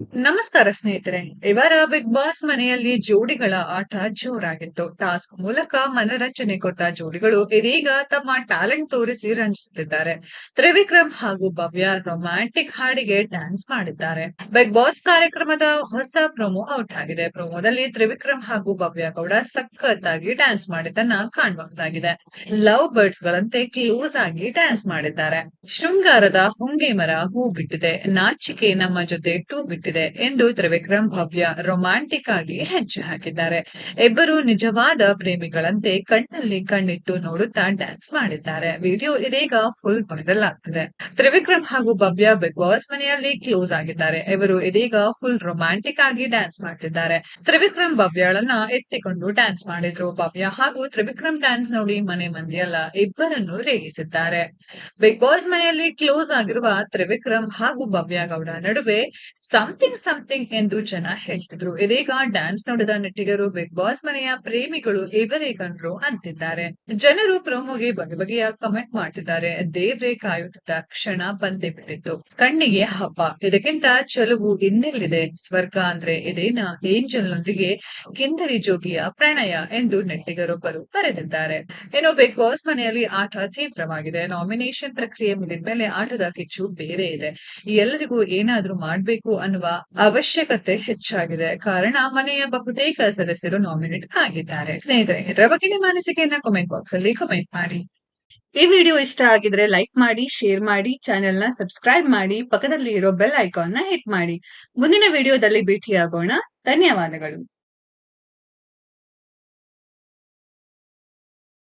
ನಮಸ್ಕಾರ ಸ್ನೇಹಿತರೆ, ಇವರ ಬಿಗ್ ಬಾಸ್ ಮನೆಯಲ್ಲಿ ಜೋಡಿಗಳ ಆಟ ಜೋರಾಗಿತ್ತು. ಟಾಸ್ಕ್ ಮೂಲಕ ಮನರಂಜನೆ ಕೊಟ್ಟ ಜೋಡಿಗಳು ಇದೀಗ ತಮ್ಮ ಟ್ಯಾಲೆಂಟ್ ತೋರಿಸಿ ರಂಜಿಸುತ್ತಿದ್ದಾರೆ. ತ್ರಿವಿಕ್ರಮ್ ಹಾಗೂ ಭವ್ಯ ರೊಮ್ಯಾಂಟಿಕ್ ಹಾಡಿಗೆ ಡ್ಯಾನ್ಸ್ ಮಾಡಿದ್ದಾರೆ. ಬಿಗ್ ಬಾಸ್ ಕಾರ್ಯಕ್ರಮದ ಹೊಸ ಪ್ರೊಮೋ ಔಟ್ ಆಗಿದೆ. ಪ್ರೊಮೋದಲ್ಲಿ ತ್ರಿವಿಕ್ರಮ್ ಹಾಗೂ ಭವ್ಯ ಗೌಡ ಸಖತ್ತಾಗಿ ಡ್ಯಾನ್ಸ್ ಮಾಡಿದ್ದನ್ನ ಕಾಣಬಹುದಾಗಿದೆ. ಲವ್ ಬರ್ಡ್ಸ್ ಗಳಂತೆ ಕ್ಲೋಸ್ ಆಗಿ ಡ್ಯಾನ್ಸ್ ಮಾಡಿದ್ದಾರೆ. ಶೃಂಗಾರದ ಹೊಂಗೆ ಮರ ಹೂ ಬಿಟ್ಟಿದೆ. ನಾಚಿಕೆ ನಮ್ಮ ಜೊತೆ ಟೂ ಬಿಟ್ಟಿದೆ. ಎಂದು ತ್ರಿವಿಕ್ರಮ್ ಭವ್ಯ ರೊಮ್ಯಾಂಟಿಕ್ ಆಗಿ ಹೆಜ್ಜೆ ಹಾಕಿದ್ದಾರೆ. ಇಬ್ಬರು ನಿಜವಾದ ಪ್ರೇಮಿಗಳಂತೆ ಕಣ್ಣಲ್ಲಿ ಕಣ್ಣಿಟ್ಟು ನೋಡುತ್ತಾ ಡ್ಯಾನ್ಸ್ ಮಾಡಿದ್ದಾರೆ. ವಿಡಿಯೋ ಇದೀಗ ಫುಲ್ ವೈರಲ್ ಆಗ್ತಿದೆ. ತ್ರಿವಿಕ್ರಮ್ ಹಾಗೂ ಭವ್ಯ ಬಿಗ್ ಬಾಸ್ ಮನೆಯಲ್ಲಿ ಕ್ಲೋಸ್ ಆಗಿದ್ದಾರೆ. ಇವರು ಇದೀಗ ಫುಲ್ ರೊಮ್ಯಾಂಟಿಕ್ ಆಗಿ ಡ್ಯಾನ್ಸ್ ಮಾಡ್ತಿದ್ದಾರೆ. ತ್ರಿವಿಕ್ರಮ್ ಭವ್ಯಳನ್ನ ಎತ್ತಿಕೊಂಡು ಡ್ಯಾನ್ಸ್ ಮಾಡಿದ್ರು. ಭವ್ಯ ಹಾಗೂ ತ್ರಿವಿಕ್ರಮ್ ಡ್ಯಾನ್ಸ್ ನೋಡಿ ಮನೆ ಮಂದಿಯಲ್ಲ ಇಬ್ಬರನ್ನು ರೇಗಿಸಿದ್ದಾರೆ. ಬಿಗ್ ಬಾಸ್ ಮನೆಯಲ್ಲಿ ಕ್ಲೋಸ್ ಆಗಿರುವ ತ್ರಿವಿಕ್ರಮ್ ಹಾಗೂ ಭವ್ಯ ಗೌಡ ನಡುವೆ ಸಮಥಿಂಗ್ ಸಮಥಿಂಗ್ ಎಂದು ಜನ ಹೇಳ್ತಿದ್ರು. ಇದೀಗ ಡ್ಯಾನ್ಸ್ ನೋಡಿದ ನಟಿಗರು, ಬಿಗ್ ಬಾಸ್ ಮನೆಯ ಪ್ರೇಮಿಗಳು ಇವರೇ ಕಂಡ್ರು ಅಂತಿದ್ದಾರೆ. ಜನರು ಪ್ರೋಮೋಗೆ ಬಗೆ ಬಗೆಯ ಕಮೆಂಟ್ ಮಾಡ್ತಿದ್ದಾರೆ. ದೇವ್ರೆ ಕಾಯುತ್ತಿದ್ದ ಕ್ಷಣ ಬಂದೇ ಬಿಟ್ಟಿತ್ತು. ಕಣ್ಣಿಗೆ ಹಬ್ಬ. ಇದಕ್ಕಿಂತ ಚಲುವು ಇನ್ನೆಲ್ಲಿದೆ? ಸ್ವರ್ಗ ಅಂದ್ರೆ ಇದೇನ? ಏಂಜಲ್ ನೊಂದಿಗೆ ಕಿಂದರಿ ಜೋಗಿಯ ಪ್ರಣಯ ಎಂದು ನೆಟ್ಟಿಗರೊಬ್ಬರು ಬರೆದಿದ್ದಾರೆ. ಇನ್ನು ಬಿಗ್ ಬಾಸ್ ಮನೆಯಲ್ಲಿ ಆಟ ತೀವ್ರವಾಗಿದೆ. ನಾಮಿನೇಷನ್ ಪ್ರಕ್ರಿಯೆ ಮುಗಿದ್ಮೇಲೆ ಆಟದ ಕಿಚ್ಚು ಬೇರೆ ಇದೆ. ಎಲ್ಲರಿಗೂ ಏನಾದ್ರೂ ಮಾಡ್ಬೇಕು ಅನ್ನುವ ಅವಶ್ಯಕತೆ ಹೆಚ್ಚಾಗಿದೆ. ಕಾರಣ, ಮನೆಯ ಬಹುತೇಕ ಸದಸ್ಯರು ನಾಮಿನೇಟ್ ಆಗಿದ್ದಾರೆ. ಸ್ನೇಹಿತರೆ, ಇದರ ಬಗ್ಗೆ ನಿಮ್ಮ ಅನಿಸಿಕೆಯನ್ನ ಕಾಮೆಂಟ್ ಬಾಕ್ಸ್ ಅಲ್ಲಿ ಕಮೆಂಟ್ ಮಾಡಿ. ಈ ವಿಡಿಯೋ ಇಷ್ಟ ಆಗಿದ್ರೆ ಲೈಕ್ ಮಾಡಿ ಶೇರ್ ಮಾಡಿ ಚಾನೆಲ್ನ ಸಬ್ಸ್ಕ್ರೈಬ್ ಮಾಡಿ ಪಕ್ಕದಲ್ಲಿ ಇರೋ ಬೆಲ್ ಐಕಾನ್ನ ಹಿಟ್ ಮಾಡಿ. ಮುಂದಿನ ವಿಡಿಯೋದಲ್ಲಿ ಭೇಟಿಯಾಗೋಣ. ಧನ್ಯವಾದಗಳು.